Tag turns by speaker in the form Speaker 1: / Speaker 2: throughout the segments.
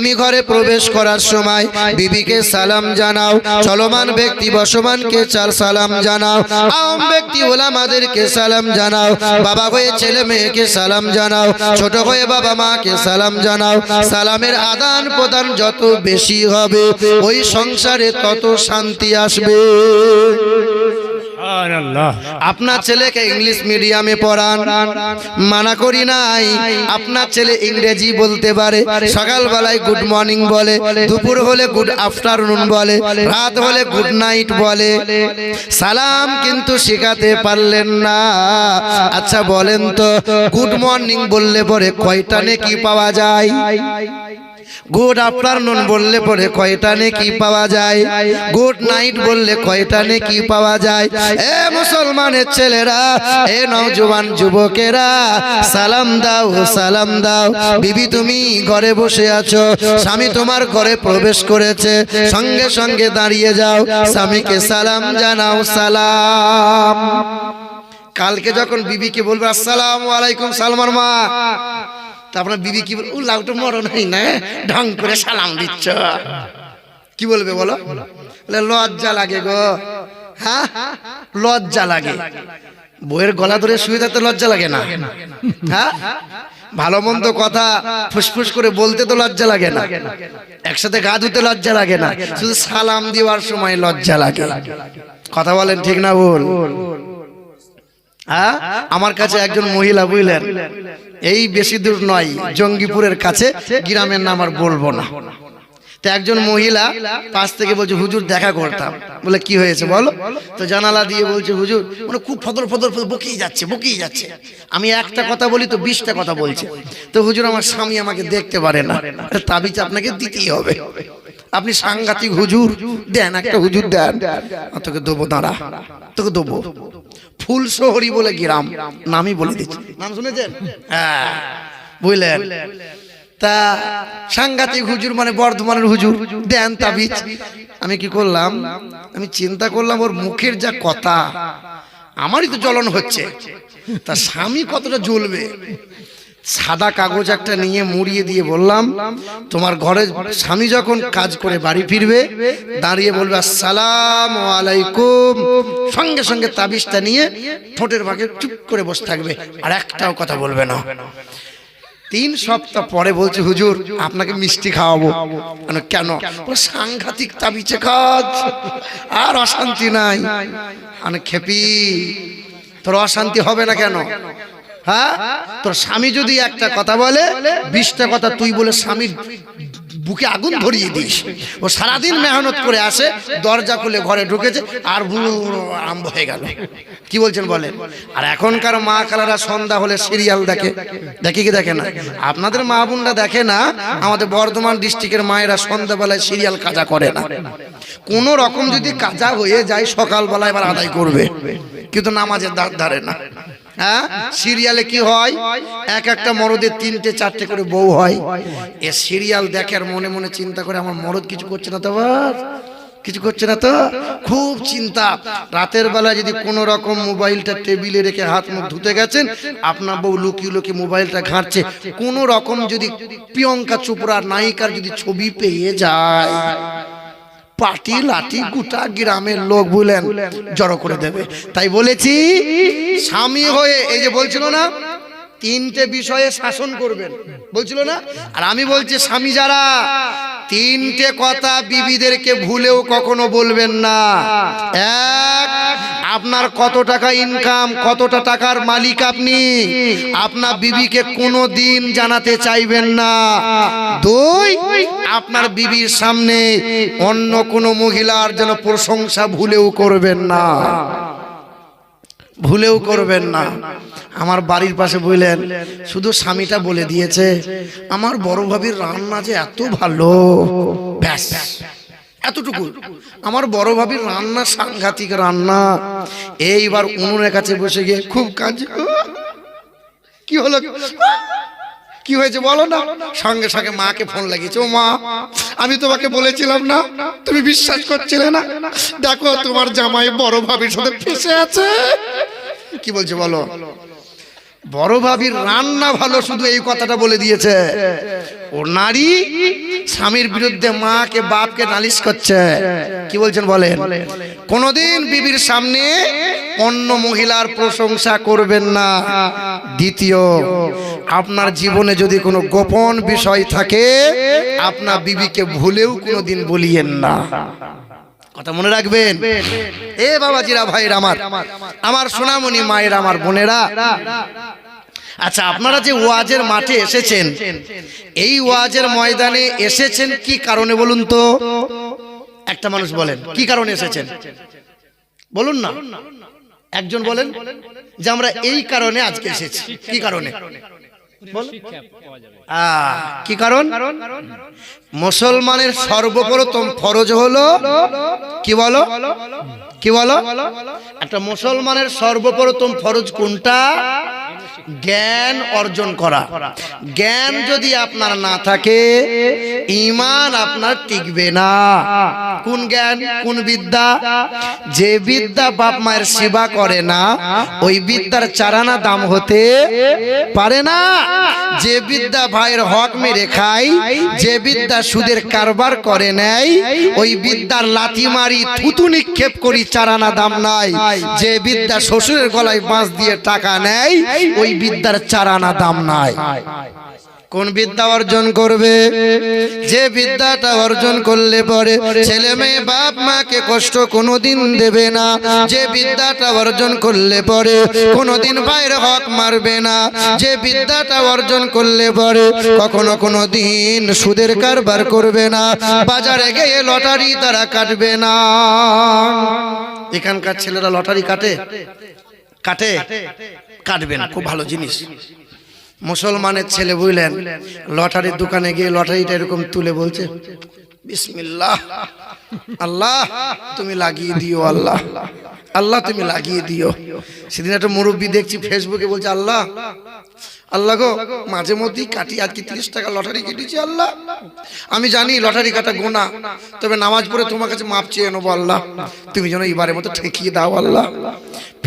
Speaker 1: তুমি ঘরে প্রবেশ করার সময় বিবিকে সালাম জানাও, চলমান ব্যক্তি বসমানকে চাল সালাম জানাও আম ব্যক্তি ওলামাদেরকে সালাম জানাও, বাবা হয়ে ছেলে মেয়েকে সালাম জানাও, ছোট হয়ে বাবা মাকে সালাম জানাও, সালামের আদান প্রদান যত বেশি হবে, ওই সংসারে তত শান্তি আসবে। আপনার ছেলেকে ইংলিশ মিডিয়ামে পড়ান। মানা করি নাই। আপনার ছেলে ইংরেজি বলতে পারে। সকালবেলায় গুড মর্নিং বলে। দুপুর হলে গুড আফটারনুন বলে। রাত হলে গুড নাইট বলে। সালাম কিন্তু শেখাতে পারলেন না। আচ্ছা বলেন তো গুড মর্নিং বললে পরে কয়টা নেকি পাওয়া যায়? গুড আফটারনুন বললে পরে কয়টা নেকি পাওয়া যায়? গুড নাইট বললে কয়টা নেকি পাওয়া যায়? এ মুসলমানের ছেলেরা, এ নওজোয়ান যুবকেরা, সালাম দাও সালাম দাও। বিবি তুমি ঘরে বসে আছো, স্বামী তোমার ঘরে প্রবেশ করেছে, সঙ্গে সঙ্গে দাঁড়িয়ে যাও, স্বামীকে সালাম জানাও, সালাম। কালকে যখন বিবিকে বলবে, আসসালামু আলাইকুম সালমার মা। তারপরে বিবি কি বলবে ও লাউটা মরণ হয় না ঢং করে সালাম দিচ্ছ। কি বলবে বলো? বলে, লজ্জা লাগে গো। হ্যাঁ লজ্জা লাগে। বইয়ের গলা ধরে শুয়ে থাকতে লজ্জা লাগে না। হ্যাঁ ভালো মন্দ কথা ফুসফুস করে বলতে তো লজ্জা লাগে না। একসাথে গা ধুতে লজ্জা লাগে না। শুধু সালাম দেওয়ার সময় লজ্জা লাগে। কথা বলেন ঠিক না বল হ্যাঁ? আমার কাছে একজন মহিলা বুঝলেন এই বেশি দূর নয় জঙ্গিপুরের কাছে গ্রামের নাম আর বলব না। তো একজন মহিলা পাশ থেকে বলছে হুজুর দেখা করতাম। বলে কি হয়েছে বলো? তো জানালা দিয়ে বলছে হুজুর মানে খুব ফদর ফদর ফদর বকেই যাচ্ছে বকেই যাচ্ছে। আমি একটা কথা বলি তো বিশটা কথা বলছে। তো হুজুর আমার স্বামী আমাকে দেখতে পারে না। তাবিজ আপনাকে দিতেই হবে। আপনি সাংঘাতিক হুজুর দেন একটা হুজুর দেন। তোকে দেবো দাঁড়া তোকে দেবো। ফুল শহরি বলে গ্রাম নামই বলে দিচ্ছি। নাম শুনেছেন? হ্যাঁ বুঝলেন? তা সাংঘাতিক হুজুর মানে বর্ধমানের হুজুর দেন তাবিজ। আমি কি করলাম? আমি চিন্তা করলাম ওর মুখের যা কথা আমারই তো জ্বলন হচ্ছে। তা স্বামী কতটা জ্বলবে? সাদা কাগজ একটা নিয়ে মুড়িয়ে দিয়ে বললাম, তোমার ঘরে স্বামী যখন কাজ করে বাড়ি ফিরবে, দাঁড়িয়ে বলবে, আসসালাম আলাইকুম। সঙ্গে সঙ্গে তাবিজটা নিয়ে ঠোঁটের ভাগে চুপ করে বসে থাকবে, আর একটাও কথা বলবে না। তিন সপ্তাহ পরে বলছে, হুজুর, আপনাকে মিষ্টি খাওয়াবো। মানে কেন? সাংঘাতিক তাবিজে কাজ, আর অশান্তি নাই। মানে খেপি, তোর অশান্তি হবে না কেন? হ্যাঁ? তোর স্বামী যদি একটা কথা বলে, বিশটা কথা তুই বলে স্বামীর বুকে আগুন ধরিয়ে দিস। ও সারাদিন মেহনত করে আসে, দরজা খুলে ঘরে ঢুকেছে, আর বুড়ো আরম্ভ হয়ে গেল। কি বলছেন বলেন? আর এখনকার মা কালারা সন্ধ্যা হলে সিরিয়াল দেখে। দেখে কি দেখে না? আপনাদের মা বোনরা দেখে না, আমাদের বর্ধমান ডিস্ট্রিক্টের মায়েরা সন্ধ্যাবেলায় সিরিয়াল কাজা করে না। কোন রকম যদি কাজা হয়ে যায়, সকালবেলা এবার আদায় করবে। কিন্তু নামাজের দাঁড় ধারে না। হ্যাঁ? সিরিয়ালে কি হয়? এক একটা মরদের তিনটে চারটে করে বউ হয়। এ সিরিয়াল দেখে আর মনে মনে চিন্তা করে আমার মরদ কিছু করছে না তো কিছু করছে না তো? খুব চিন্তা। রাতের বেলা যদি কোনো রকম মোবাইলটা টেবিলে রেখে হাত মুখ ধুতে গেছেন আপনার বউ লুকিয়ে লুকিয়ে মোবাইলটা ঘাঁটছে। কোনো রকম যদি প্রিয়ঙ্কা চোপড়ার নায়িকার যদি ছবি পেয়ে যায় পাটি লাঠি গোটা গ্রামের লোক বলেন জড়ো করে দেবে। তাই বলেছি স্বামী হয়ে এই যে বলছিল না তিনটে বিষয়ে শাসন করবেন। বলছিল না? আর আমি বলছি স্বামী যারা তিনটে কথা বিবিদেরকে ভুলেও কখনো বলবেন না। এক আপনার কত টাকা ইনকাম কতটা টাকার মালিক আপনি? আপনার বিবিকে কোনো দিন জানাতে চাইবেন না। দুই, আপনার বিবির সামনে অন্য কোনো মহিলার যেন প্রশংসা ভুলেও করবেন না। ভুলেও করবেন না। আমার বাড়ির পাশে বললেন, শুধু স্বামীটা বলে দিয়েছে, আমার বড় ভাবির রান্না যে এত ভালো। ব্যাস। এতটুকু। আমার বড় ভাবির রান্না, সাংঘাতিক রান্না। এইবার উনুনের কাছে বসে গিয়ে খুব কাঁদছে। কি হলো? কি হয়েছে বলো না? সঙ্গে সঙ্গে মাকে ফোন লাগিয়েছে। ও মা, আমি তোমাকে বলেছিলাম না, তুমি বিশ্বাস করছিলে না। দেখো, তোমার জামাই বড় ভাবির সাথে ফেসে আছে। কি বলছে বলো? বড় ভাবির রান্না ভালো, শুধু এই কথাটা বলে দিয়েছে। ও নারী স্বামীর বিরুদ্ধে মাকে, বাপকে নালিশ করছে। কি বলছেন বলেন? কোনদিন বিবির সামনে অন্য মহিলার প্রশংসা করবেন না। দ্বিতীয়, আপনার জীবনে যদি কোনো গোপন বিষয় থাকে, আপনার বিবিকে ভুলেও কোনোদিন বলিয়েন না। কথা মনে রাখবেন? এ বাবাজিরা ভাইয়ের আমার আমার সোনামণি মায়ের, আমার বোনেরা। আচ্ছা আপনারা যে ওয়াজের মাঠে এসেছেন, এই ওয়াজের ময়দানে এসেছেন কি কারণে বলুন তো? একটা মানুষ বলেন, কি কারণে এসেছেন? বলুন না। একজন বলেন যে আমরা এই কারণে আজকে এসেছি। কি কারণে? কি কারণ? মুসলমানের সর্বপ্রথম ফরজ হলো কি বলো? কি বলো? একটা মুসলমানের সর্বপ্রথম ফরজ কোনটা? জ্ঞান অর্জন করা। জ্ঞান যদি আপনার না থাকে ইমান আপনার টিকবে না। কোন জ্ঞান? কোন বিদ্যা? যে বিদ্যা বাপ মায়ের সেবা করে না, ওই বিদ্যার চারানা দাম হতে পারে না। যে বিদ্যা ভাইয়ের হক মেরে খায়, যে বিদ্যা সুদের কারবার করে নেয়, ওই বিদ্যার লাথি মারি থুতু নিক্ষেপ করি চারানা দাম নাই। যে বিদ্যা শ্বশুরের গলায় বাঁশ দিয়ে টাকা নেয় ওই বিদ্যার চারানা দাম নাই। কোন বিদ্যা অর্জন করবে? যে বিদ্যাটা অর্জন করলে পরে ছেলে মেয়ে বাপ মাকে কষ্ট কোনোদিন দেবে না। যে বিদ্যাটা অর্জন করলে পরে কোনোদিন বাইরে হক মারবে না। যে বিদ্যাটা অর্জন করলে পরে কখনো কোনো দিন সুদের কারবার করবে না। বাজারে গিয়ে লটারি তারা কাটবে না। এখানকার ছেলেরা লটারি কাটে? কাটে? কাটবে না। খুব ভালো জিনিস। মুসলমানের ছেলে বুঝলেন? লটারির দোকানে গিয়ে লটারিটা এরকম তুলে বলছে, বিসমিল্লাহ, আল্লাহ, তুমি লাগিয়ে দিও, আল্লাহ আল্লাহ, তুমি লাগিয়ে দিও। সেদিন একটা মুরব্বী দেখছি ফেসবুকে বলছে, আল্লাহ আল্লাহ গো, মাঝে মধ্যেই কাটি, আজকে তিরিশ টাকা লটারি কেটেছি, আল্লাহ। আমি জানি লটারি কাটা গোনা তবে নামাজ পড়ে তোমার কাছে মাপ চেয়ে নেব, আল্লাহ। তুমি যেন এবারের মতো ঠেকিয়ে দাও, আল্লাহ।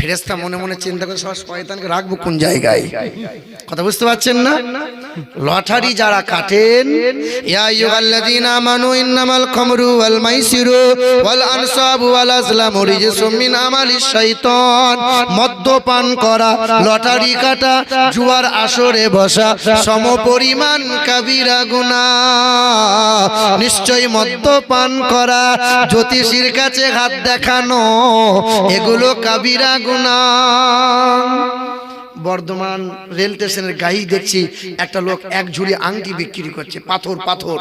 Speaker 1: ফেরেস্তা মনে মনে চিন্তা করে, সব শয়তানকে রাখব কোন জায়গায়? কথা বুঝতে পারছেন না? লটারি যারা কাটেন, ইয়া আইয়ুহাল্লাযীনা আমানু ইন্নামাল খামরু ওয়াল মাইসিরু ওয়াল আনসাবু ওয়াল আজলামু রিজসুম মিন আমালিশ শাইতান। মদ্যপান করা, লটারি কাটা, জুয়ার আসরে বসা, সমপরিমাণ কাবিরা গুনাহ। নিশ্চয় মদ্যপান করা, জ্যোতিষীর কাছে হাত দেখানো, এগুলো কাবিরা গুনাহ বর্ধমান রেল স্টেশনের গাড়ি দেখছি, একটা লোক এক ঝুড়ি আংটি বিক্রি করছে, পাথর পাথর।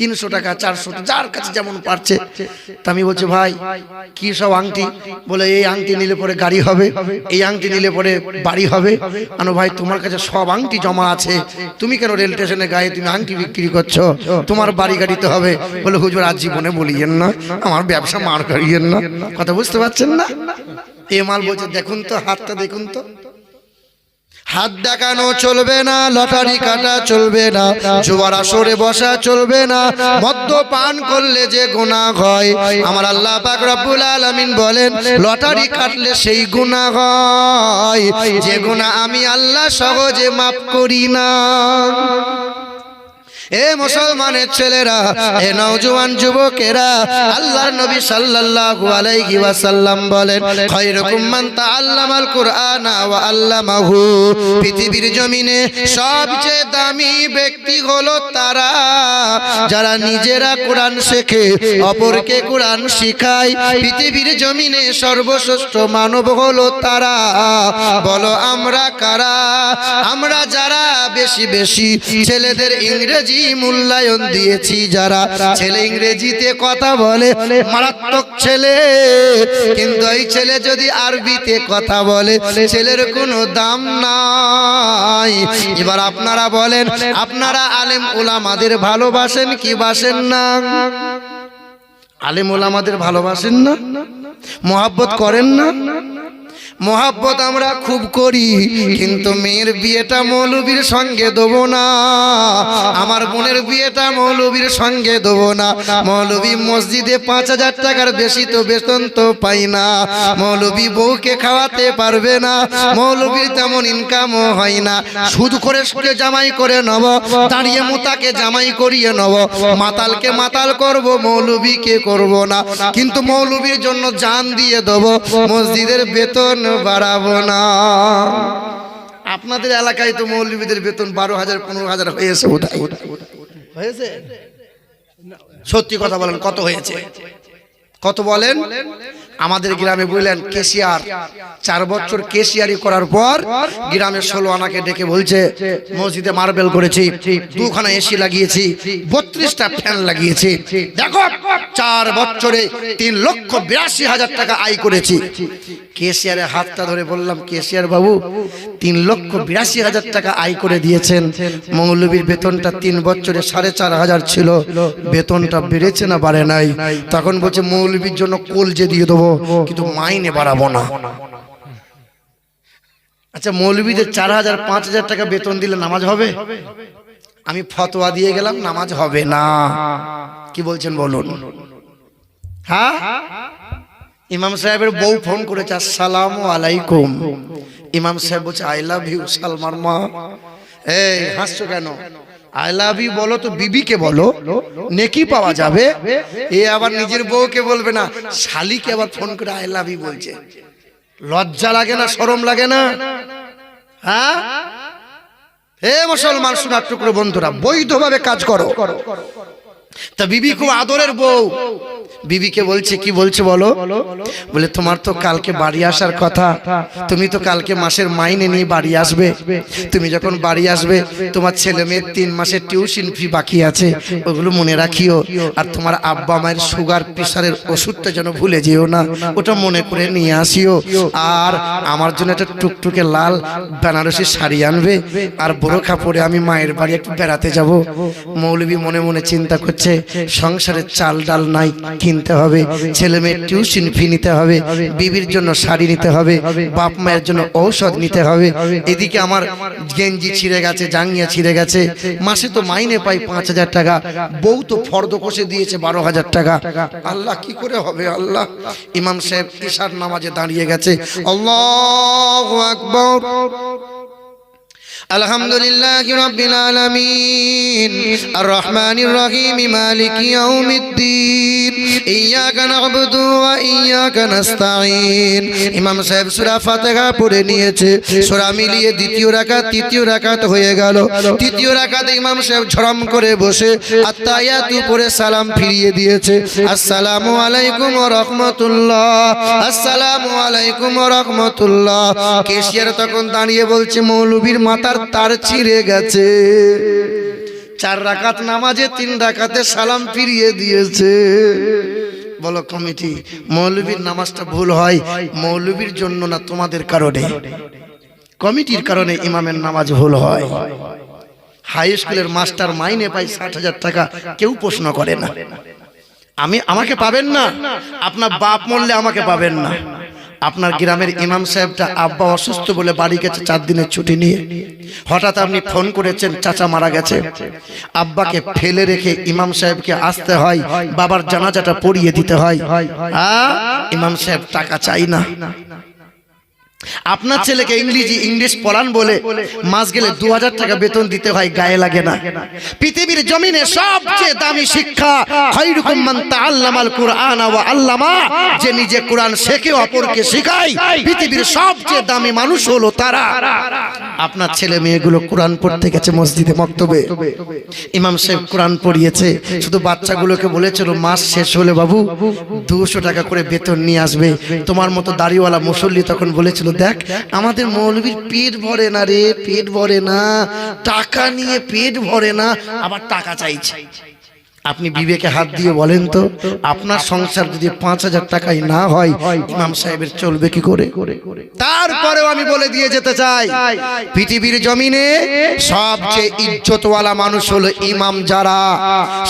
Speaker 1: তিনশো টাকা, চারশো যার কাছে যেমন পারছে। তা আমি বলছি, ভাই, কি সব আংটি? বলে, এই আংটি নিলে পরে গাড়ি হবে, এই আংটি নিলে পরে বাড়ি হবে। আনো, ভাই, তোমার কাছে সব আংটি জমা আছে। তুমি কেন রেল স্টেশনের গায়ে তুমি আংটি বিক্রি করছ? তোমার বাড়ি গাড়িতে হবে। বলে, হুজুর, আজ জীবনে বলিয়েন না, আমার ব্যবসা মার করিয়েন না। কথা বুঝতে পারছেন না? এ মাল বলছে, দেখুন তো, হাতটা দেখুন তো। হাত দেখানো চলবে না, লটারি কাটা চলবে না, জোয়ার আসরে বসা চলবে না মদ্য পান করলে যে গুনাহ হয়। আমার আল্লাহ পাক রব্বুল আলামিন বলেন, লটারি কাটলে সেই গুনাহ হয়। যে গুনাহ আমি আল্লাহ সহজে মাফ করি না। এ মুসলমানের ছেলেরা, এ নওজোয়ান যুবকেরা, আল্লাহর নবী সাল্লাল্লাহু আলাইহি ওয়াসাল্লাম বলেন মান তাআল্লামাল কুরআনা ওয়া আল্লামাহু। পৃথিবীর জমিনে সবচেয়ে দামি ব্যক্তি হলো তারা, যারা নিজেরা কোরআন শেখে, অপরকে কোরআন শিখায়। পৃথিবীর জমিনে সর্বশ্রেষ্ঠ মানব হলো তারা। বলো, আমরা কারা? আমরা যারা বেশি বেশি ছেলেদের ইংরেজি মূল্যায়ন দিয়েছি যারা ছেলে ইংরেজিতে কথা বলে, মারাত্মক ছেলে। কিন্তু এই ছেলে যদি আরবিতে কথা বলে, ছেলের কোনো দাম নাই। এবার আপনারা বলেন, আপনারা আলেম ওলামাদের ভালোবাসেন কি বাসেন না? আলেম ওলামাদের ভালোবাসেন না? মোহাব্বত করেন না? মহাব্বত আমরা খুব করি, কিন্তু মেয়ের বিয়েটা মৌলবীর সঙ্গে দেবো না। আমার বোনের বিয়েটা মৌলবীর সঙ্গে দেবো না। মৌলবী মসজিদে পাঁচ হাজার টাকার বেশি তো বেতন তো পাই না। মৌলবী বউকে খাওয়াতে পারবে না। মৌলবীর তেমন ইনকামও হয় না। সুদ করে সুদে জামাই করে নেব, দাঁড়িয়ে মোতাকে জামাই করিয়ে নেব। মাতালকে মাতাল করব, মৌলবীকে করব না। কিন্তু মৌলবীর জন্য জান দিয়ে দেব। মসজিদের বেতন বাড়াবো না? আপনাদের এলাকায় তো মৌলবীদের বেতন বারো হাজার পনেরো হাজার হয়েছে হয়েছে? সত্যি কথা বলেন কত হয়েছে? কত বলেন? আমাদের গ্রামে বুঝলেন কেশিয়ার, চার বছর কেশিয়ারি করার পর গ্রামের ষোলো আনাকে ডেকে বলছে, মসজিদে মার্বেল করেছি, দুখানা এসি লাগিয়েছি, বত্রিশটা ফ্যান লাগিয়েছি। দেখো, চার বছরে তিন লক্ষ বিরাশি হাজার টাকা আয় করেছি। কেশিয়ারের হাতটা ধরে বললাম, কেশিয়ার বাবু, তিন লক্ষ বিরাশি হাজার টাকা আয় করে দিয়েছেন। মৌলবীর বেতনটা তিন বছরে সাড়ে চার হাজার ছিল। বেতনটা বেড়েছে না বাড়ে নাই? তখন বলছে মৌলবীর জন্য কলজে দিয়ে দেবো। কিন্তু মাইনে বাড়াবো না। আচ্ছা মৌলবীদের চার হাজার, পাঁচ হাজার টাকা বেতন দিলে নামাজ হবে? আমি ফতোয়া দিয়ে গেলাম, নামাজ হবে না। কি বলছেন বলুন? হ্যাঁ? ইমাম সাহেবের বউ ফোন করেছে, আসসালাম আলাইকুম। ইমাম সাহেব বলছে, আই লাভ ইউ, সালমার মা। এই, হাসছো কেন? আই লাভ ইউ বলো তো বিবিকে বলো। নেকি পাওয়া যাবে? এ আবার নিজের বউকে বলবে না শালিকে আবার ফোন করে আই লাভ ইউ বলছে। লজ্জা লাগে না শরম লাগে না? হ্যাঁ? হে মুসলমান শোনার টুকরো বন্ধুরা বৈধভাবে কাজ করো। তা বিবি খুব আদরের বউ। বিবিকে বলছে কি বলছে বলো? বলে। তোমার তো কালকে বাড়ি আসার কথা। তুমি তো কালকে মাসের মাইনে নিয়ে বাড়ি আসবে। তুমি যখন বাড়ি আসবে তোমার ছেলে মেয়ের তিন মাসের টিউশন ফি বাকি আছে। ওগুলো মনে রাখিও। আর তোমার আব্বা মায়ের সুগার প্রেশারের ওষুধটা যেন ভুলে যেও না ওটা মনে করে নিয়ে আসিও। আর আমার জন্য একটা টুকটুকে লাল বেনারসি শাড়ি আনবে আর বোরখা পরে আমি মায়ের বাড়ি একটু বেড়াতে যাব। মৌলবী মনে মনে চিন্তা করছে সংসারে চাল ডাল নাই কিনতে হবে ছেলে মেয়ের টিউশন ফি নিতে হবে বিবির জন্য শাড়ি নিতে হবে বাপ মায়ের জন্য ঔষধ নিতে হবে এদিকে আমার গেঞ্জি ছিঁড়ে গেছে জাঙ্গিয়া ছিঁড়ে গেছে মাসে তো মাইনে পাই পাঁচ হাজার টাকা বউ তো ফর্দ কষে দিয়েছে বারো হাজার টাকা। আল্লাহ কি করে হবে আল্লাহ? ইমাম সাহেব ঈশার নামাজে দাঁড়িয়ে গেছে আল্লাহ আকবর। আলহামদুলিল্লাহ রব্বিল আলামিন। আর রহমানির রহিম মালিক الدين ইয়াকা নাবুদু ওয়া ইয়াকা নাস্তাঈন। ইমাম সাহেব সূরা ফাতিহা পড়ে নিয়েছে। সূরা মিলিয়ে দ্বিতীয় রাকাত, তৃতীয় রাকাত হয়ে গেল। তৃতীয় রাকাতে ইমাম সাহেব ঝরম করে বসে আত্তায়াতু পড়ে সালাম ফিরিয়ে দিয়েছে। আসসালামু আলাইকুম ওয়া রাহমাতুল্লাহ। আসসালামু আলাইকুম ওয়া রাহমাতুল্লাহ। কেশিয়ার তখন দাঁড়িয়ে বলছে, মৌলবীর মাতার তার চিরে গেছে। চার রাকাত নামাজে, তিন রাকাতে সালাম ফিরিয়ে দিয়েছে। বলো, কমিটি, মৌলবীর নামাজটা ভুল হয়, মৌলবীর জন্য না তোমাদের কারণে? কমিটির কারণে ইমামের নামাজ ভুল হয়। হাই স্কুলের মাস্টার মাইনে পাই ষাট হাজার টাকা, কেউ প্রশ্ন করে না। আমি, আমাকে পাবেন না? আপনার বাপ মরলে আমাকে পাবেন না। আপনার গ্রামের ইমাম সাহেবটা আব্বা অসুস্থ বলে বাড়ি গেছে চার দিনের ছুটি নিয়ে। হঠাৎ আপনি ফোন করেছেন চাচা মারা গেছে। আব্বাকে ফেলে রেখে ইমাম সাহেবকে আসতে হয় বাবার জানাজাটা পড়িয়ে দিতে হয়। ইমাম সাহেব টাকা চাই না। আপনার ছেলেকে ইংরেজি ইংলিশ পড়ান বলে মাস গেলে দু হাজার টাকা বেতন দিতে হয় গায়ে লাগে না। পৃথিবীর জমিনে সবচেয়ে দামি শিক্ষা খৈরুকুম কুরআন ওয়া আল্লামা। যে নিজে কোরআন শেখে অপরকে শেখায়। পৃথিবীর সবচেয়ে দামি মানুষ হলো তারা। আপনার ছেলে মেয়েগুলো কোরআন পড়তে গেছে মসজিদে মক্তবে। ইমাম সাহেব কোরআন পড়িয়েছে। শুধু বাচ্চাগুলোকে বলেছিল মাস শেষ হলে বাবু দুশো টাকা করে বেতন নিয়ে আসবে। তোমার মতো দাড়িওয়ালা মুসল্লি তখন বলেছিল দেখ, আমাদের মৌলবীর পেট ভরে না রে, পেট ভরে না। টাকা নিয়ে পেট ভরে না, আবার টাকা চাইছে। আপনি বিবেকে হাত দিয়ে বলেন তো, আপনার সংসার যদি পাঁচ হাজার টাকায় না হয়, ইমাম সাহেবের চলবে কি করে? তারপরেও আমি বলে দিয়ে যেতে চাই, পৃথিবীর জমিনে সবচেয়ে ইজ্জতওয়ালা মানুষ হলো ইমাম যারা,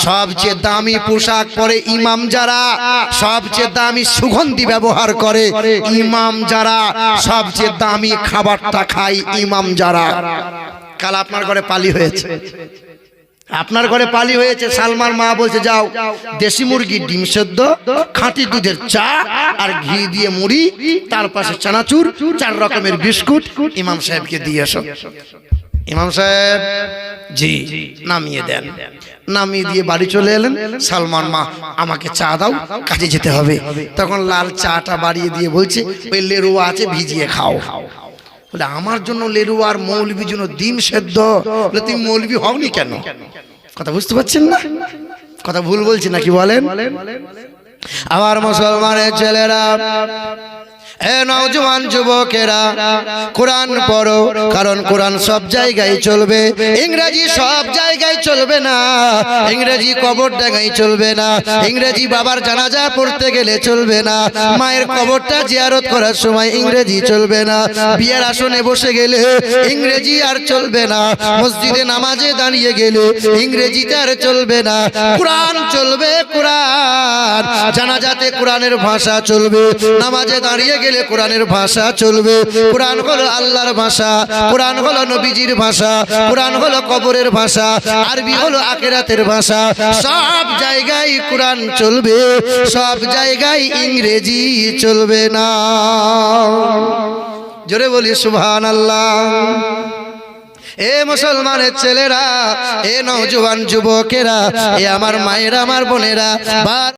Speaker 1: সবচেয়ে দামি পোশাক পরে ইমাম যারা, সবচেয়ে দামি সুগন্ধি ব্যবহার করে ইমাম যারা, সবচেয়ে দামি খাবারটা খায় ইমাম যারা। কাল আপনার ঘরে পালি হয়েছে। আপনার ঘরে পালি হয়েছে সালমার মা বলছে যাও দেশি মুরগির ডিম সেদ্ধ খাঁটি দুধের চা আর ঘি দিয়ে মুড়ি তার পাশে চানাচুর চার রকমের বিস্কুট ইমাম সাহেবকে দিয়ে এসো ইমাম সাহেব জি নামিয়ে দেন। নামিয়ে দিয়ে বাড়ি চলে এলেন। সালমান মা আমাকে চা দাও কাজে যেতে হবে। তখন লাল চাটা বাড়িয়ে দিয়ে বলছে ওই লেরুয়া আছে ভিজিয়ে খাও খাও। বলে, আমার জন্য লেরুয়ার আর মৌলবির জন্য ডিম সেদ্ধ? বলে, তুমি মৌলবি হওনি কেন? কথা বুঝতে পারছেন না? কথা ভুল বলছি নাকি বলেন? আমার মুসলমানের ছেলেরা এ যুবকেরা, কোরআন পড়ো, কারণ কোরআন সব জায়গায় চলবে। ইংরেজি সব জায়গায় চলবে না। ইংরেজি কবর ডাঙায় চলবে না। ইংরেজি বাবার জানাজা পড়তে গেলে চলবে না। মায়ের কবরটা জিয়ারত করার সময় ইংরেজি চলবে না। বিয়ের আসনে বসে গেলে ইংরেজি আর চলবে না। মসজিদে নামাজে দাঁড়িয়ে গেলে ইংরেজিতে আর চলবে না। কোরআন চলবে, কোরআন। জানাজাতে কোরআনের ভাষা চলবে। নামাজে দাঁড়িয়ে গেলে কোরআনের ভাষা চলবে। কোরআন হলো আল্লাহর ভাষা, কোরআন হলো নবীজির ভাষা, কোরআন হলো কবরের ভাষা, আরবি হলো আকেরাতের ভাষা। সব জায়গায় কোরআন চলবে, সব জায়গায় ইংরেজি চলবে না। জোরে বলি সুভান আল্লাহ এ মুসলমানের ছেলেরা, এ নওজোয়ান যুবকেরা, এ আমার মায়েরা, আমার বোনেরা